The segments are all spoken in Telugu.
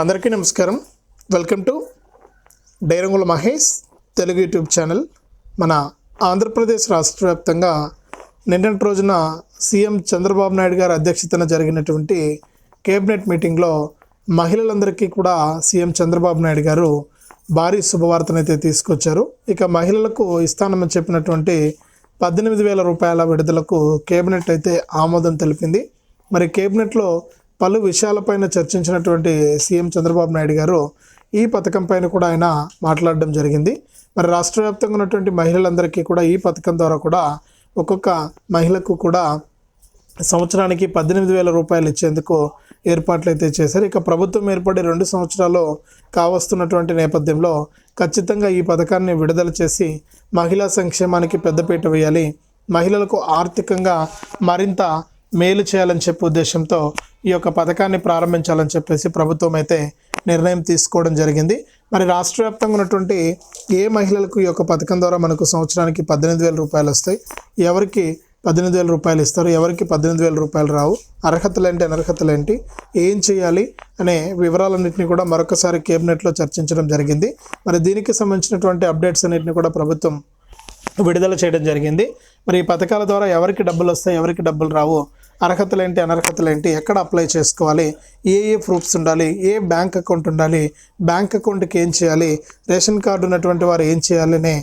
అందరికీ నమస్కారం. Welcome to Dairangula Mahesh Telugu YouTube channel. మన ఆంధ్రప్రదేశ్ రాష్ట్ర వ్యాప్తంగా నిన్నటి రోజున సీఎం చంద్రబాబు నాయుడు గారి అధ్యక్షతన జరిగినటువంటి కేబినెట్ మీటింగ్లో మహిళలందరికీ కూడా సీఎం చంద్రబాబు నాయుడు గారు భారీ శుభవార్తనైతే తీసుకొచ్చారు. ఇక మహిళలకు ఇస్తానమని చెప్పినటువంటి పద్దెనిమిది వేల రూపాయల విడుదలకు కేబినెట్ అయితే ఆమోదం తెలిపింది. మరి కేబినెట్లో పలు విషయాలపైన చర్చించినటువంటి సీఎం చంద్రబాబు నాయుడు గారు ఈ పథకం పైన కూడా ఆయన మాట్లాడడం జరిగింది. మరి రాష్ట్ర వ్యాప్తంగా ఉన్నటువంటి మహిళలందరికీ కూడా ఈ పథకం ద్వారా కూడా ఒక్కొక్క మహిళకు కూడా సంవత్సరానికి పద్దెనిమిది వేల రూపాయలు ఇచ్చేందుకు ఏర్పాట్లు అయితే చేశారు. ఇక ప్రభుత్వం ఏర్పడి రెండు సంవత్సరాలు కావస్తున్నటువంటి నేపథ్యంలో ఖచ్చితంగా ఈ పథకాన్ని విడుదల చేసి మహిళా సంక్షేమానికి పెద్దపీట వేయాలి. మహిళలకు ఆర్థికంగా మరింత మేలు చేయాలని చెప్పే ఉద్దేశంతో ఈ యొక్క పథకాన్ని ప్రారంభించాలని చెప్పేసి ప్రభుత్వం అయితే నిర్ణయం తీసుకోవడం జరిగింది. మరి రాష్ట్ర వ్యాప్తంగా ఉన్నటువంటి ఏ మహిళలకు ఈ యొక్క పథకం ద్వారా మనకు సంవత్సరానికి పద్దెనిమిది వేల రూపాయలు వస్తాయి? ఎవరికి పద్దెనిమిది వేల రూపాయలు ఇస్తారు? ఎవరికి పద్దెనిమిది వేల రూపాయలు రావు? అర్హతలు ఏంటి అనర్హతలు ఏంటి ఏం చేయాలి అనే వివరాలన్నింటినీ కూడా మరొకసారి కేబినెట్లో చర్చించడం జరిగింది. మరి దీనికి సంబంధించినటువంటి అప్డేట్స్ అన్నింటినీ కూడా ప్రభుత్వం విడుదల చేయడం జరిగింది. మరి ఈ పథకాల ద్వారా ఎవరికి డబ్బులు వస్తాయి ఎవరికి డబ్బులు రావు అర్హతలు ఏంటి అనర్హతలు ఏంటి ఎక్కడ అప్లై చేసుకోవాలి ఏ ఏ ప్రూఫ్స్ ఉండాలి ఏ బ్యాంక్ అకౌంట్ ఉండాలి బ్యాంక్ అకౌంట్కి ఏం చేయాలి రేషన్ కార్డు ఉన్నటువంటి వారు ఏం చేయాలని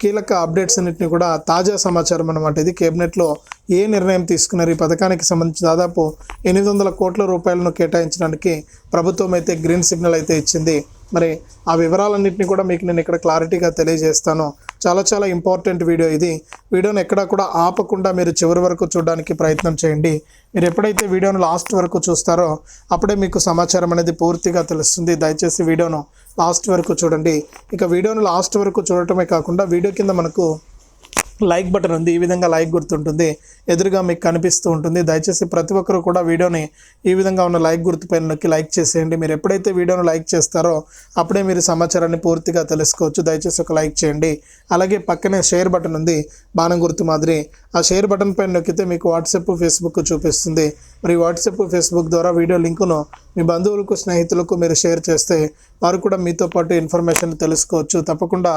కీలక అప్డేట్స్ అన్నింటినీ కూడా తాజా సమాచారం అనమాట ఇది. కేబినెట్లో ఏ నిర్ణయం తీసుకున్నారు? ఈ పథకానికి సంబంధించి దాదాపు ఎనిమిది వందల కోట్ల రూపాయలను కేటాయించడానికి ప్రభుత్వం అయితే గ్రీన్ సిగ్నల్ అయితే ఇచ్చింది. మరి ఆ వివరాలన్నింటినీ కూడా మీకు నేను ఇక్కడ క్లారిటీగా తెలియజేస్తాను. చాలా చాలా ఇంపార్టెంట్ వీడియో ఇది. వీడియోని ఎక్కడా కూడా ఆపకుండా మీరు చివరి వరకు చూడడానికి ప్రయత్నం చేయండి. మీరు ఎప్పుడైతే వీడియోను లాస్ట్ వరకు చూస్తారో అప్పుడే మీకు సమాచారం అనేది పూర్తిగా తెలుస్తుంది. దయచేసి వీడియోను లాస్ట్ వరకు చూడండి. ఇక వీడియోను లాస్ట్ వరకు చూడటమే కాకుండా వీడియో కింద మనకు లైక్ బటన్ ఉంది. ఈ విధంగా లైక్ గుర్తుంటుంది. ఎదురుగా మీకు కనిపిస్తూ ఉంటుంది. దయచేసి ప్రతి ఒక్కరు కూడా వీడియోని ఈ విధంగా ఉన్న లైక్ గుర్తుపైన నొక్కి లైక్ చేసేయండి. మీరు ఎప్పుడైతే వీడియోను లైక్ చేస్తారో అప్పుడే మీరు సమాచారాన్ని పూర్తిగా తెలుసుకోవచ్చు. దయచేసి ఒక లైక్ చేయండి. అలాగే పక్కనే షేర్ బటన్ ఉంది. బాణం గుర్తు మాదిరి ఆ షేర్ బటన్ పైన నొక్కితే మీకు వాట్సాప్ ఫేస్బుక్ చూపిస్తుంది. మరి వాట్సాప్ ఫేస్బుక్ ద్వారా వీడియో లింకును మీ బంధువులకు స్నేహితులకు మీరు షేర్ చేస్తే వారు కూడా మీతో పాటు ఇన్ఫర్మేషన్ తెలుసుకోవచ్చు. తప్పకుండా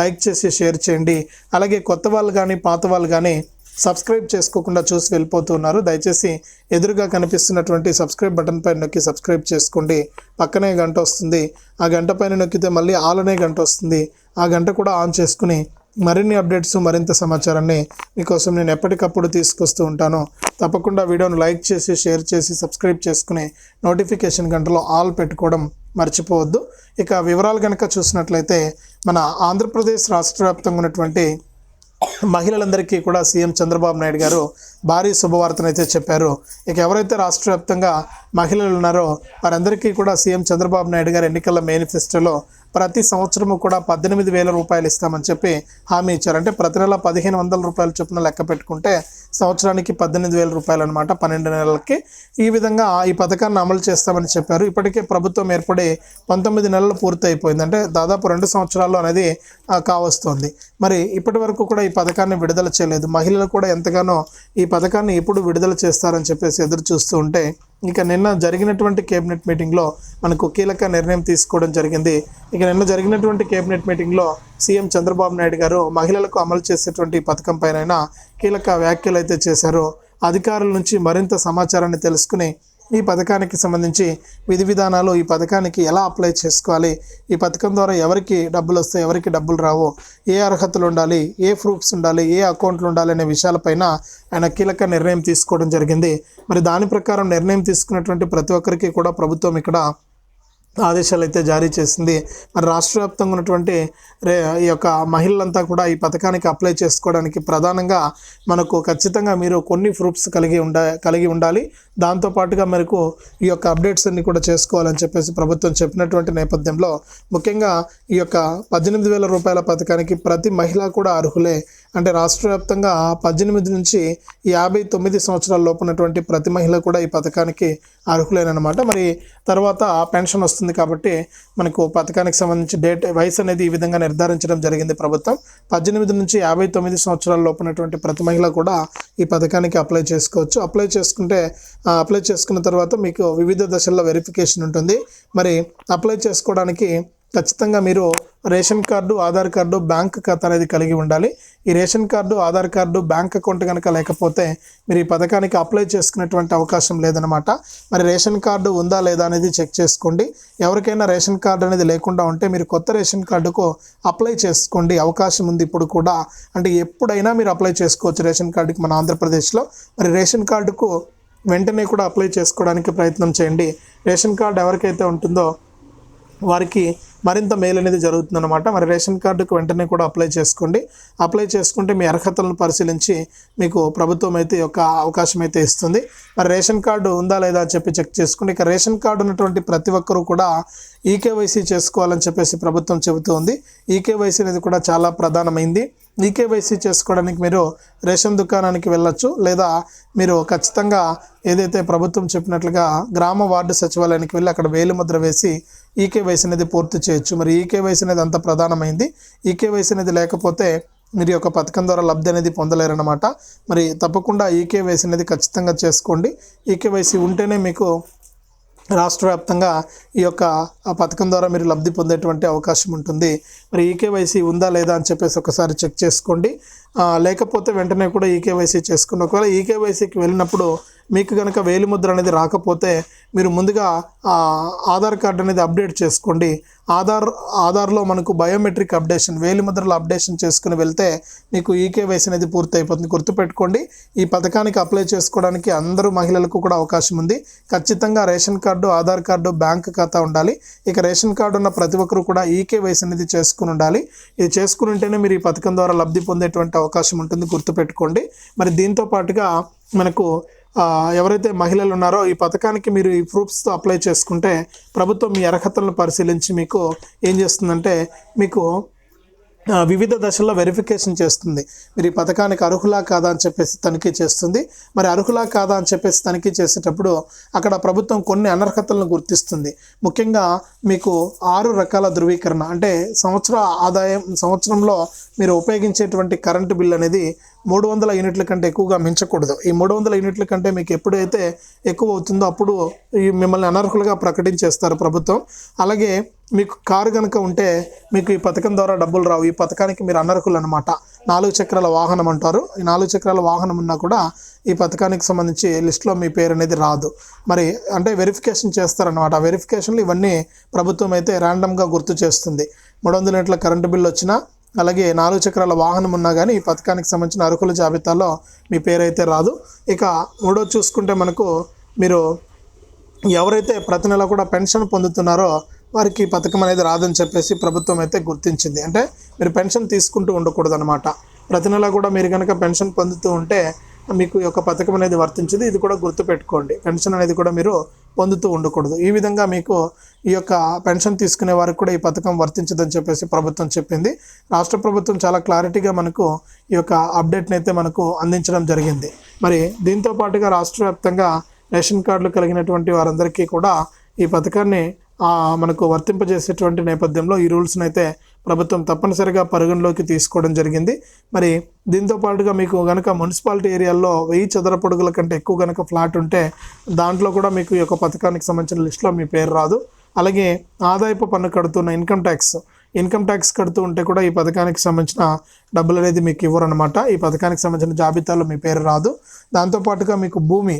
లైక్ చేసి షేర్ చేయండి. అలాగే కొత్త వాళ్ళు కానీ పాత వాళ్ళు కానీ సబ్స్క్రైబ్ చేసుకోకుండా చూసి వెళ్ళిపోతున్నారు దయచేసి ఎదురుగా కనిపిస్తున్నటువంటి సబ్స్క్రైబ్ బటన్ పైన నొక్కి సబ్స్క్రైబ్ చేసుకోండి. పక్కనే గంట వస్తుంది. ఆ గంట పైన నొక్కితే మళ్ళీ ఆలనే గంట వస్తుంది. ఆ గంట కూడా ఆన్ చేసుకుని మరిన్ని అప్డేట్స్ మరింత సమాచారాన్ని మీకోసం నేను ఎప్పటికప్పుడు తీసుకొస్తూ ఉంటాను. తప్పకుండా వీడియోను లైక్ చేసి షేర్ చేసి సబ్స్క్రైబ్ చేసుకుని నోటిఫికేషన్ గంటలో ఆల్ పెట్టుకోవడం మర్చిపోవద్దు. ఇక వివరాలు కనుక చూసినట్లయితే మన ఆంధ్రప్రదేశ్ రాష్ట్ర వ్యాప్తంగా ఉన్నటువంటి మహిళలందరికీ కూడా సీఎం చంద్రబాబు నాయుడు గారు భారీ శుభవార్తనైతే చెప్పారు. ఇక ఎవరైతే రాష్ట్ర వ్యాప్తంగా మహిళలు ఉన్నారో వారందరికీ కూడా సీఎం చంద్రబాబు నాయుడు గారు ఎన్నికల మేనిఫెస్టోలో ప్రతి సంవత్సరము కూడా పద్దెనిమిది వేల రూపాయలు ఇస్తామని చెప్పి హామీ ఇచ్చారు. అంటే ప్రతి నెల పదిహేను వందల రూపాయలు చొప్పున లెక్క పెట్టుకుంటే సంవత్సరానికి పద్దెనిమిది వేల రూపాయలు అనమాట పన్నెండు నెలలకి. ఈ విధంగా ఈ పథకాన్ని అమలు చేస్తామని చెప్పారు. ఇప్పటికే ప్రభుత్వం ఏర్పడి పంతొమ్మిది నెలలు పూర్తి అయిపోయింది అంటే దాదాపు రెండు సంవత్సరాలు అనేది కావస్తోంది కావస్తుంది. మరి ఇప్పటి వరకు కూడా ఈ పథకాన్ని విడుదల చేయలేదు. మహిళలు కూడా ఎంతగానో ఈ పథకాన్ని ఎప్పుడు విడుదల చేస్తారని చెప్పేసి ఎదురు చూస్తూ ఉంటే ఇక నిన్న జరిగినటువంటి కేబినెట్ మీటింగ్లో మనకు కీలక నిర్ణయం తీసుకోవడం జరిగింది. ఇక నిన్న జరిగినటువంటి కేబినెట్ మీటింగ్లో సీఎం చంద్రబాబు నాయుడు గారు మహిళలకు అమలు చేసేటువంటి పథకం పైన కీలక వ్యాఖ్యలు అయితే చేశారు. అధికారుల నుంచి మరింత సమాచారాన్ని తెలుసుకుని ఈ పథకానికి సంబంధించి విధి విధానాలు ఈ పథకానికి ఎలా అప్లై చేసుకోవాలి? ఈ పథకం ద్వారా ఎవరికి డబ్బులు వస్తాయి? ఎవరికి డబ్బులు రావు? ఏ అర్హతలు ఉండాలి? ఏ ప్రూఫ్స్ ఉండాలి? ఏ అకౌంట్లు ఉండాలి అనే విషయాలపైన ఆయన కీలక నిర్ణయం తీసుకోవడం జరిగింది. మరి దాని ప్రకారం నిర్ణయం తీసుకున్నటువంటి ప్రతి ఒక్కరికి కూడా ప్రభుత్వం ఇక్కడ ఆదేశాలు అయితే జారీ చేసింది. మరి రాష్ట్ర వ్యాప్తంగా ఉన్నటువంటి రే ఈ యొక్క మహిళలంతా కూడా ఈ పథకానికి అప్లై చేసుకోవడానికి ప్రధానంగా మనకు ఖచ్చితంగా మీరు కొన్ని ప్రూఫ్స్ కలిగి ఉండ కలిగి ఉండాలి. దాంతోపాటుగా మనకు ఈ యొక్క అప్డేట్స్ అన్ని కూడా చేసుకోవాలని చెప్పేసి ప్రభుత్వం చెప్పినటువంటి నేపథ్యంలో ముఖ్యంగా ఈ యొక్క పద్దెనిమిది వేల రూపాయల పథకానికి ప్రతి మహిళ కూడా అర్హులే అంటే రాష్ట్ర వ్యాప్తంగా పద్దెనిమిది నుంచి యాభై తొమ్మిది సంవత్సరాల లోపు ఉన్నటువంటి ప్రతి మహిళ కూడా ఈ పథకానికి అర్హులేనమాట మరి తర్వాత పెన్షన్ వస్తుంది కాబట్టి మనకు పథకానికి సంబంధించి డేట్ వయసు అనేది ఈ విధంగా నిర్ధారించడం జరిగింది ప్రభుత్వం. పద్దెనిమిది నుంచి యాభై తొమ్మిది సంవత్సరాల లోపు ప్రతి మహిళ కూడా ఈ పథకానికి అప్లై చేసుకోవచ్చు. అప్లై చేసుకుంటే అప్లై చేసుకున్న తర్వాత మీకు వివిధ దశల్లో వెరిఫికేషన్ ఉంటుంది. మరి అప్లై చేసుకోవడానికి ఖచ్చితంగా మీరు ration card Aadhaar card bank ఖాతా అనేది కలిగి ఉండాలి. ఈ ration card Aadhaar card bank account కనుక లేకపోతే మీరు ఈ పథకానికి అప్లై చేసుకునేటువంటి అవకాశం లేదనమాట మరి రేషన్ కార్డు ఉందా లేదా అనేది చెక్ చేసుకోండి. ఎవరికైనా రేషన్ కార్డు అనేది లేకుండా ఉంటే మీరు కొత్త రేషన్ కార్డుకు అప్లై చేసుకోండి. అవకాశం ఉంది ఇప్పుడు కూడా. అంటే ఎప్పుడైనా మీరు అప్లై చేసుకోవచ్చు రేషన్ కార్డుకి మన ఆంధ్రప్రదేశ్లో. మరి రేషన్ కార్డుకు వెంటనే కూడా అప్లై చేసుకోవడానికి ప్రయత్నం చేయండి. రేషన్ కార్డు ఎవరికైతే ఉంటుందో వారికి మరింత మేలు అనేది జరుగుతుందన్నమాట. మరి రేషన్ కార్డుకు వెంటనే కూడా అప్లై చేసుకోండి. అప్లై చేసుకుంటే మీ అర్హతలను పరిశీలించి మీకు ప్రభుత్వం అయితే ఒక యొక్క అవకాశం అయితే ఇస్తుంది. మరి రేషన్ కార్డు ఉందా లేదా అని చెప్పి చెక్ చేసుకోండి ఇక రేషన్ కార్డు ఉన్నటువంటి ప్రతి ఒక్కరూ కూడా ఈకేవైసీ చేసుకోవాలని చెప్పేసి ప్రభుత్వం చెబుతూ ఉంది ఈకేవైసీ అనేది కూడా చాలా ప్రధానమైంది. ఈకేవైసీ చేసుకోవడానికి మీరు రేషన్ దుకాణానికి వెళ్ళొచ్చు. లేదా మీరు ఖచ్చితంగా ఏదైతే ప్రభుత్వం చెప్పినట్లుగా గ్రామ వార్డు సచివాలయానికి వెళ్ళి అక్కడ వేలిముద్ర వేసి ఈకేవైసీ అనేది పూర్తి చేయొచ్చు. మరి ఈకేవైసీ అనేది అంత ప్రధానమైంది. ఈకేవైసీ అనేది లేకపోతే మీరు యొక్క పథకం ద్వారా లబ్ధి అనేది పొందలేరన్నమాట. మరి తప్పకుండా ఈకేవైసీ అనేది ఖచ్చితంగా చేసుకోండి. ఈకేవైసీ ఉంటేనే మీకు రాష్ట్ర వ్యాప్తంగా ఈ యొక్క ఆ పథకం ద్వారా మీరు లబ్ధి పొందేటువంటి అవకాశం ఉంటుంది. మరి ఈకేవైసీ ఉందా లేదా అని చెప్పేసి ఒకసారి చెక్ చేసుకోండి. లేకపోతే వెంటనే కూడా ఈకేవైసీ చేసుకున్న ఒకవేళ ఈకేవైసీకి వెళ్ళినప్పుడు మీకు కనుక వేలిముద్ర అనేది రాకపోతే మీరు ముందుగా ఆధార్ కార్డు అనేది అప్డేట్ చేసుకోండి. ఆధార్ ఆధార్లో మనకు బయోమెట్రిక్ అప్డేషన్ వేలిముద్రలు అప్డేషన్ చేసుకుని వెళ్తే మీకు ఈకేవైసీ అనేది పూర్తి అయిపోతుంది గుర్తుపెట్టుకోండి ఈ పథకానికి అప్లై చేసుకోవడానికి అందరూ మహిళలకు కూడా అవకాశం ఉంది. ఖచ్చితంగా ration card Aadhaar card bank ఖాతా ఉండాలి. ఇక రేషన్ కార్డు ఉన్న ప్రతి ఒక్కరు కూడా ఈకేవైసీ అనేది చేసుకుని ఉండాలి. ఇది చేసుకుని ఉంటేనే మీరు ఈ పథకం ద్వారా లబ్ధి పొందేటువంటి అవకాశం ఉంటుంది గుర్తుపెట్టుకోండి. మరి దీంతో పాటుగా మనకు ఎవరైతే మహిళలు ఉన్నారో ఈ పథకానికి మీరు ఈ ప్రూఫ్స్తో అప్లై చేసుకుంటే ప్రభుత్వం మీ అర్హతలను పరిశీలించి మీకు ఏం చేస్తుందంటే మీకు వివిధ దశల్లో వెరిఫికేషన్ చేస్తుంది. మీరు ఈ పథకానికి అర్హులా కాదా అని చెప్పేసి తనిఖీ చేస్తుంది. మరి అర్హులా కాదా అని చెప్పేసి తనిఖీ చేసేటప్పుడు అక్కడ ప్రభుత్వం కొన్ని అనర్హతలను గుర్తిస్తుంది. ముఖ్యంగా మీకు ఆరు రకాల ధృవీకరణ. అంటే సంవత్సర ఆదాయం సంవత్సరంలో మీరు ఉపయోగించేటువంటి కరెంటు బిల్ అనేది మూడు వందల యూనిట్ల కంటే ఎక్కువగా మించకూడదు. ఈ మూడు వందల యూనిట్ల కంటే మీకు ఎప్పుడైతే ఎక్కువ అవుతుందో అప్పుడు ఈ మిమ్మల్ని అనర్హులుగా ప్రకటించేస్తారు ప్రభుత్వం. అలాగే మీకు కారు కనుక ఉంటే మీకు ఈ పథకం ద్వారా డబ్బులు రావు. ఈ పథకానికి మీరు అనర్హులు అనమాట నాలుగు చక్రాల వాహనం అంటారు. ఈ నాలుగు చక్రాల వాహనం ఉన్నా కూడా ఈ పథకానికి సంబంధించి లిస్ట్లో మీ పేరు అనేది రాదు. మరి అంటే వెరిఫికేషన్ చేస్తారనమాట ఆ వెరిఫికేషన్లు ఇవన్నీ ప్రభుత్వం అయితే ర్యాండమ్గా గుర్తు చేస్తుంది. మూడు వందల యూనిట్ల కరెంటు బిల్లు వచ్చినా అలాగే నాలుగు చక్రాల వాహనం ఉన్నా కానీ ఈ పథకానికి సంబంధించిన అర్హుల జాబితాలో మీ పేరు అయితే రాదు. ఇక మూడో చూసుకుంటే మనకు మీరు ఎవరైతే ప్రతి నెల కూడా పెన్షన్ పొందుతున్నారో వారికి పథకం అనేది రాదని చెప్పేసి ప్రభుత్వం అయితే గుర్తించింది. అంటే మీరు పెన్షన్ తీసుకుంటూ ఉండకూడదు అనమాట ప్రతి నెల కూడా మీరు కనుక పెన్షన్ పొందుతూ ఉంటే మీకు ఈ యొక్క పథకం అనేది వర్తించింది. ఇది కూడా గుర్తుపెట్టుకోండి. పెన్షన్ అనేది కూడా మీరు పొందుతూ ఉండకూడదు. ఈ విధంగా మీకు ఈ యొక్క పెన్షన్ తీసుకునే వారికి కూడా ఈ పథకం వర్తించదని చెప్పేసి ప్రభుత్వం చెప్పింది. రాష్ట్ర ప్రభుత్వం చాలా క్లారిటీగా మనకు ఈ యొక్క అప్డేట్ని అయితే మనకు అందించడం జరిగింది. మరి దీంతో పాటుగా రాష్ట్ర వ్యాప్తంగా రేషన్ కార్డులు కలిగినటువంటి వారందరికీ కూడా ఈ పథకాన్ని మనకు వర్తింపజేసేటువంటి నేపథ్యంలో ఈ రూల్స్ని అయితే ప్రభుత్వం తప్పనిసరిగా పరిగణలోకి తీసుకోవడం జరిగింది. మరి దీంతో పాటుగా మీకు గనక మున్సిపాలిటీ ఏరియాల్లో వెయ్యి చదరపడుగుల కంటే ఎక్కువ గనక ఫ్లాట్ ఉంటే దాంట్లో కూడా మీకు ఈ యొక్క పథకానికి సంబంధించిన లిస్టులో మీ పేరు రాదు. అలాగే ఆదాయపు పన్ను కడుతున్న ఇన్కమ్ ట్యాక్స్ ఇన్కమ్ ట్యాక్స్ కడుతూ ఉంటే కూడా ఈ పథకానికి సంబంధించిన డబ్బులు అనేది మీకు ఇవ్వరు అనమాట ఈ పథకానికి సంబంధించిన జాబితాలో మీ పేరు రాదు. దాంతోపాటుగా మీకు భూమి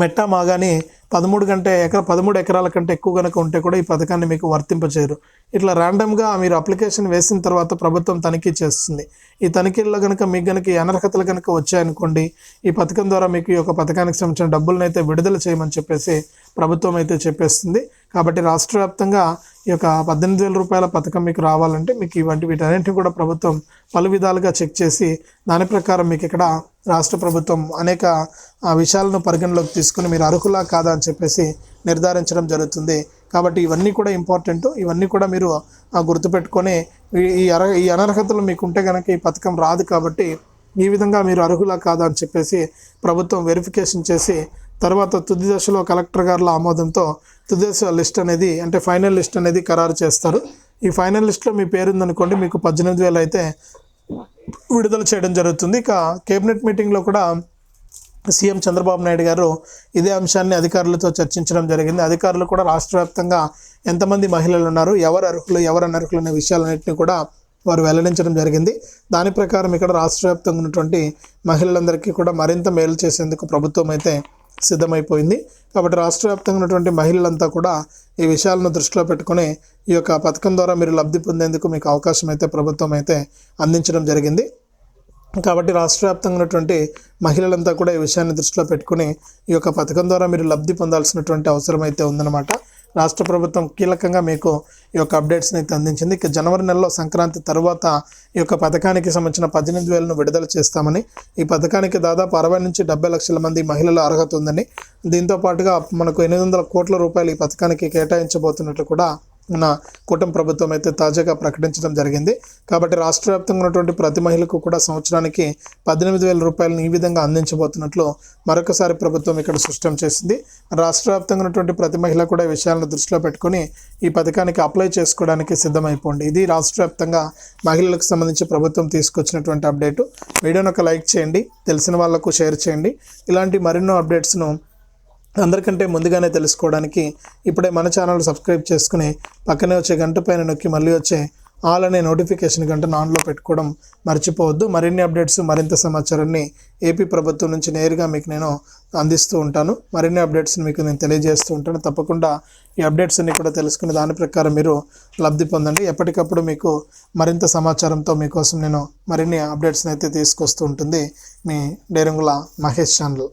మెట్ట మాగాని పదమూడు కంటే ఎకర పదమూడు ఎకరాల కంటే ఎక్కువ కనుక ఉంటే కూడా ఈ పథకాన్ని మీకు వర్తింపచేయరు. ఇట్లా ర్యాండమ్గా మీరు అప్లికేషన్ వేసిన తర్వాత ప్రభుత్వం తనిఖీ చేస్తుంది. ఈ తనిఖీల్లో కనుక మీకు కనుక ఈ అనర్హతలు కనుక వచ్చాయనుకోండి ఈ పథకం ద్వారా మీకు ఈ యొక్క పథకానికి సంబంధించిన డబ్బులను అయితే విడుదల చేయమని చెప్పేసి ప్రభుత్వం అయితే చెప్పేస్తుంది. కాబట్టి రాష్ట్ర వ్యాప్తంగా ఈ యొక్క పద్దెనిమిది వేల రూపాయల పథకం మీకు రావాలంటే మీకు ఇవంటి వీటన్నింటినీ కూడా ప్రభుత్వం పలు విధాలుగా చెక్ చేసి దాని ప్రకారం మీకు ఇక్కడ రాష్ట్ర ప్రభుత్వం అనేక ఆ, విషయాలను పరిగణలోకి తీసుకుని మీరు అర్హులా కాదా అని చెప్పేసి నిర్ధారించడం జరుగుతుంది. కాబట్టి ఇవన్నీ కూడా ఇంపార్టెంట్ ఇవన్నీ కూడా మీరు ఆ, గుర్తుపెట్టుకొని ఈ- అర ఈ అనర్హతలు మీకు ఉంటే కనుక ఈ పథకం రాదు కాబట్టి ఈ విధంగా మీరు అర్హులా కాదా అని చెప్పేసి ప్రభుత్వం వెరిఫికేషన్ చేసి తర్వాత తుది దశలో కలెక్టర్ గారుల ఆమోదంతో తుది దశ లిస్ట్ అనేది అంటే ఫైనల్ లిస్ట్ అనేది ఖరారు చేస్తారు. ఈ ఫైనల్ లిస్ట్లో మీ పేరు ఉందనుకోండి మీకు పద్దెనిమిది వేలు అయితే విడుదల చేయడం జరుగుతుంది. ఇక కేబినెట్ మీటింగ్లో కూడా సీఎం చంద్రబాబు నాయుడు గారు ఇదే అంశాన్ని అధికారులతో చర్చించడం జరిగింది. అధికారులు కూడా రాష్ట్ర వ్యాప్తంగా ఎంతమంది మహిళలు ఉన్నారు ఎవరు అర్హులు ఎవరు అనర్హులు అనే విషయాలన్నింటినీ కూడా వారు వెల్లడించడం జరిగింది. దాని ప్రకారం ఇక్కడ రాష్ట్ర వ్యాప్తంగా ఉన్నటువంటి మహిళలందరికీ కూడా మరింత మేలు చేసేందుకు ప్రభుత్వం అయితే సిద్ధమైపోయింది. కాబట్టి రాష్ట్ర వ్యాప్తంగా ఉన్నటువంటి మహిళలంతా కూడా ఈ విషయాలను దృష్టిలో పెట్టుకొని ఈ యొక్క పథకం ద్వారా మీరు లబ్ధి పొందేందుకు మీకు అవకాశం అయితే ప్రభుత్వం అయితే అందించడం జరిగింది. కాబట్టి రాష్ట్ర వ్యాప్తంగా ఉన్నటువంటి మహిళలంతా కూడా ఈ విషయాన్ని దృష్టిలో పెట్టుకుని ఈ యొక్క పథకం ద్వారా మీరు లబ్ధి పొందాల్సినటువంటి అవసరం అయితే ఉందన్నమాట. రాష్ట్ర ప్రభుత్వం కీలకంగా మీకు ఈ యొక్క అప్డేట్స్ని అయితే అందించింది. ఇక జనవరి నెలలో సంక్రాంతి తర్వాత ఈ యొక్క పథకానికి సంబంధించిన పద్దెనిమిది వేలను విడుదల చేస్తామని ఈ పథకానికి దాదాపు అరవై నుంచి డెబ్బై లక్షల మంది మహిళల అర్హత ఉందని దీంతో పాటుగా మనకు ఎనిమిది వందల కోట్ల రూపాయలు ఈ పథకానికి కేటాయించబోతున్నట్లు కూడా మన కూటమి ప్రభుత్వం అయితే తాజాగా ప్రకటించడం జరిగింది. కాబట్టి రాష్ట్ర వ్యాప్తంగా ఉన్నటువంటి ప్రతి మహిళకు కూడా సంవత్సరానికి పద్దెనిమిది వేల రూపాయలను ఈ విధంగా అందించబోతున్నట్లు మరొకసారి ప్రభుత్వం ఇక్కడ స్పష్టం చేసింది. రాష్ట్ర వ్యాప్తంగా ఉన్నటువంటి ప్రతి మహిళ కూడా విషయాలను దృష్టిలో పెట్టుకొని ఈ పథకానికి అప్లై చేసుకోవడానికి సిద్ధమైపోండి. ఇది రాష్ట్ర వ్యాప్తంగా మహిళలకు సంబంధించి ప్రభుత్వం తీసుకొచ్చినటువంటి అప్డేటు. వీడియోని ఒక లైక్ చేయండి తెలిసిన వాళ్ళకు షేర్ చేయండి. ఇలాంటి మరెన్నో అప్డేట్స్ను అందరికంటే ముందుగానే తెలుసుకోవడానికి ఇప్పుడే మన ఛానల్ సబ్స్క్రైబ్ చేసుకుని పక్కనే వచ్చే గంట పైన నొక్కి మళ్ళీ వచ్చే ఆల్ అనే నోటిఫికేషన్ గంటను ఆన్లో పెట్టుకోవడం మర్చిపోవద్దు. మరిన్ని అప్డేట్స్ మరింత సమాచారాన్ని ఏపీ ప్రభుత్వం నుంచి నేరుగా మీకు నేను అందిస్తూ ఉంటాను. మరిన్ని అప్డేట్స్ని మీకు నేను తెలియజేస్తూ ఉంటాను. తప్పకుండా ఈ అప్డేట్స్ అన్ని కూడా తెలుసుకుని దాని ప్రకారం మీరు లబ్ధి పొందండి. ఎప్పటికప్పుడు మీకు మరింత సమాచారంతో మీకోసం నేను మరిన్ని అప్డేట్స్ని అయితే తీసుకొస్తూ ఉంటుంది మీ డేరంగుల మహేష్ ఛానల్.